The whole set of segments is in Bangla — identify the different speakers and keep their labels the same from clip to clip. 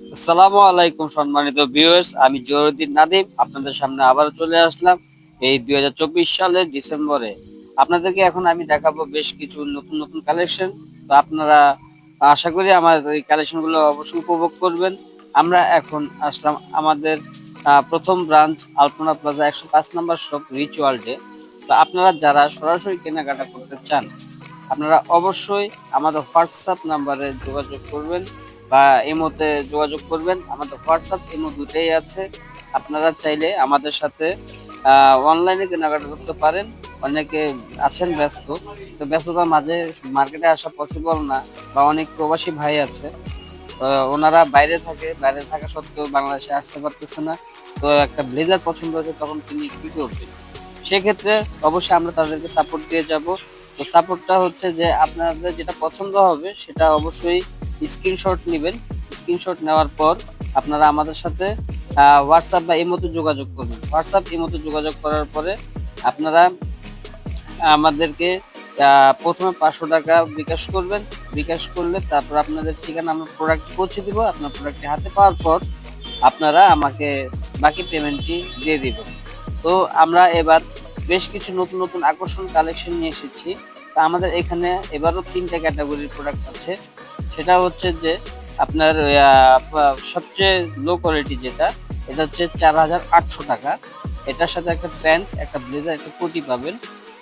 Speaker 1: আসসালামু আলাইকুম সম্মানিত ভিউয়ার্স আমি জহিরুদ্দিন নাদিম, আপনাদের সামনে আবার চলে আসলাম এই দু হাজার চব্বিশ সালের ডিসেম্বরে। আপনাদেরকে এখন আমি দেখাবো বেশ কিছু নতুন নতুন কালেকশন তো আপনারা আশা করি আমার এই কালেকশনগুলো অবশ্যই উপভোগ করবেন। আমরা এখন আসলাম আমাদের প্রথম ব্রাঞ্চ আলপনা প্লাজা একশো পাঁচ নম্বর শপ রিচুয়াল ডে তো আপনারা যারা সরাসরি কেনাকাটা করতে চান, আপনারা অবশ্যই আমাদের হোয়াটসঅ্যাপ নাম্বারে যোগাযোগ করবেন। বা ইমোতে যোগাযোগ করবেন। আমাদের হোয়াটসঅ্যাপ ইমো দুটোই আছে। আপনারা চাইলে আমাদের সাথে অনলাইনে কেনাকাটা করতে পারেন। অনেকে আছেন ব্যস্ত। তো ব্যস্ততার মাঝে মার্কেটে আসা পসিবল না বা অনেক প্রবাসী ভাই আছে। ওনারা বাইরে থাকে। বাইরে থাকা সত্ত্বেও বাংলাদেশে আসতে পারতেছে না। তো একটা ব্লেজার পছন্দ হয়েছে তখন তিনি কি করবেন সেক্ষেত্রে অবশ্যই আমরা তাদেরকে সাপোর্ট দিয়ে যাব। তো সাপোর্টটা হচ্ছে যে আপনাদের যেটা পছন্দ হবে সেটা অবশ্যই স্ক্রিনশট নেবেন। স্ক্রিনশট নেওয়ার পর আপনারা আমাদের সাথে হোয়াটসঅ্যাপ বা ইমোতে যোগাযোগ করবেন। হোয়াটসঅ্যাপ ইমোতে যোগাযোগ করার পরে আপনারা আমাদেরকে প্রথমে পাঁচশো টাকা বিকাশ করবেন। বিকাশ করলে তারপর আপনাদের ঠিকানা, আমরা প্রোডাক্ট পৌঁছে দিব। আপনার প্রোডাক্টটি হাতে পাওয়ার পর আপনারা আমাকে বাকি পেমেন্টটি দিয়ে দিবেন। তো আমরা এবার বেশ কিছু নতুন নতুন আকর্ষণ কালেকশন নিয়ে এসেছি। তা আমাদের এখানে এবারও তিনটা ক্যাটাগরির প্রোডাক্ট আছে। সেটা হচ্ছে যে আপনার সবচেয়ে লো কোয়ালিটি যেটা, এটা হচ্ছে চার হাজার আটশো টাকা। এটার সাথে একটা প্যান্ট, একটা ব্লেজার, একটা কোটি পাবেন।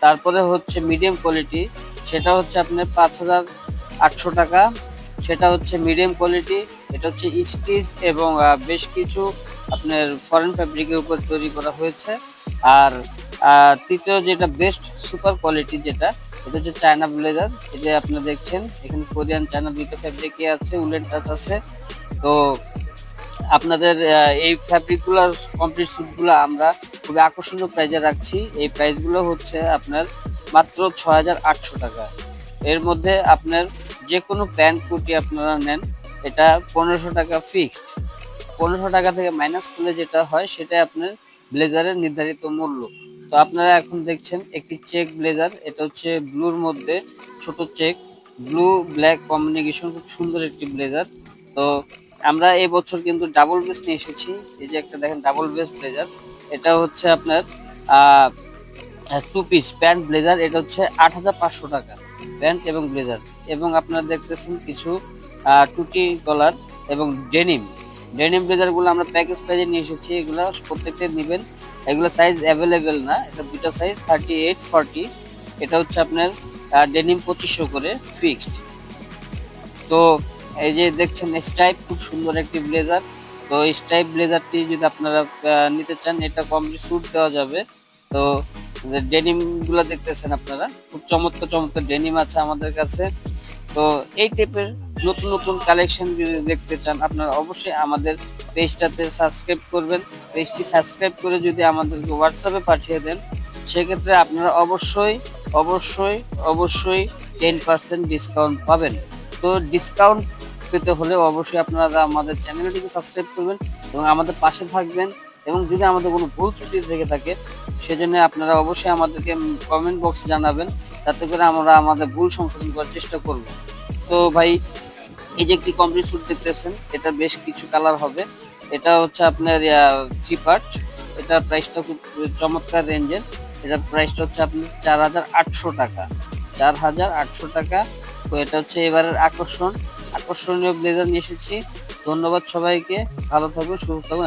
Speaker 1: তারপরে হচ্ছে মিডিয়াম কোয়ালিটি সেটা হচ্ছে আপনার পাঁচ হাজার আটশো টাকা। সেটা হচ্ছে মিডিয়াম কোয়ালিটি এটা হচ্ছে স্টিচ এবং বেশ কিছু আপনার ফরেন ফ্যাব্রিকের উপর তৈরি করা হয়েছে। আর তৃতীয় যেটা বেস্ট সুপার কোয়ালিটি যেটা এটা হচ্ছে চায়না ব্লেজার এটা আপনারা দেখছেন, এখানে কোরিয়ান, চায়না দুইটা ফ্যাব্রিকই আছে উলেন টাচ আছে। তো আপনাদের এই ফ্যাব্রিকগুলোর কমপ্লিট স্যুটগুলো আমরা খুবই আকর্ষণীয় প্রাইজে রাখছি। এই প্রাইসগুলো হচ্ছে আপনার মাত্র আটশো টাকা। এর মধ্যে আপনার যে কোনো প্যান্ট কুর্তি আপনারা নেন, এটা পনেরোশো টাকা ফিক্সড পনেরোশো টাকা থেকে মাইনাস করলে যেটা হয় সেটা আপনার ব্লেজারের নির্ধারিত মূল্য। তো আপনারা এখন দেখছেন একটি চেক ব্লেজার। এটা হচ্ছে ব্লুর মধ্যে ছোট চেক। ব্লু ব্ল্যাক কম্বিনেশন খুব সুন্দর একটি ব্লেজার। তো আমরা এই বছর কিন্তু ডাবল বেস নিয়ে এসেছি। এই যে একটা দেখেন ডাবল বেস ব্লেজার। এটা হচ্ছে আপনার টু পিস প্যান্ট ব্লেজার। এটা হচ্ছে আট হাজার পাঁচশো টাকা প্যান্ট এবং ব্লেজার। এবং আপনারা দেখতেছেন কিছু টুটি কলার এবং ডেনিম। ডেনিম ব্লেজারগুলো আমরা প্যাকেজ প্রাইজে নিয়ে এসেছি, এগুলো প্রত্যেকটা নেবেন। এগুলো সাইজ অ্যাভেলেবেল না, এটা দুটো সাইজ থার্টি এইট ফর্টি এটা হচ্ছে আপনার ডেনিম পঁচিশশো করে ফিক্সড তো এই যে দেখছেন স্ট্রাইপ খুব সুন্দর একটি ব্লেজার তো এই স্ট্রাইপ ব্লেজারটি যদি আপনারা নিতে চান, এটা কমপ্লিট স্যুট দেওয়া যাবে। তো ডেনিমগুলো দেখতেছেন আপনারা, খুব চমৎকার চমৎকার ডেনিম আছে আমাদের কাছে। তো এই টাইপের নতুন নতুন কালেকশন যদি দেখতে চান, আপনারা অবশ্যই আমাদের পেজটাতে সাবস্ক্রাইব করবেন। পেজটি সাবস্ক্রাইব করে যদি আমাদেরকে হোয়াটসঅ্যাপে পাঠিয়ে দেন, সেক্ষেত্রে আপনারা অবশ্যই অবশ্যই অবশ্যই টেন পার্সেন্ট ডিসকাউন্ট পাবেন। তো ডিসকাউন্ট পেতে হলে অবশ্যই আপনারা আমাদের চ্যানেলটিকে সাবস্ক্রাইব করবেন এবং আমাদের পাশে থাকবেন। এবং যদি আমাদের কোনো ভুল ত্রুটি থেকে থাকে, সেজন্য আপনারা অবশ্যই আমাদেরকে কমেন্ট বক্সে জানাবেন, যাতে করে আমরা আমাদের ভুল সংশোধন করার চেষ্টা করব। তো ভাই, এই যে একটি কমপ্লিট স্যুট দেখতেছেন, এটা বেশ কিছু কালার হবে। এটা হচ্ছে আপনার থ্রি পার্ট এটার প্রাইসটা খুব চমৎকার রেঞ্জের এটার প্রাইসটা হচ্ছে আপনার চার হাজার আটশো টাকা। চার হাজার আটশো টাকা। তো এটা হচ্ছে এবারের আকর্ষণ। আকর্ষণীয় ব্লেজার নিয়ে এসেছি। ধন্যবাদ সবাইকে। ভালো থাকবেন, সুস্থ থাকবেন।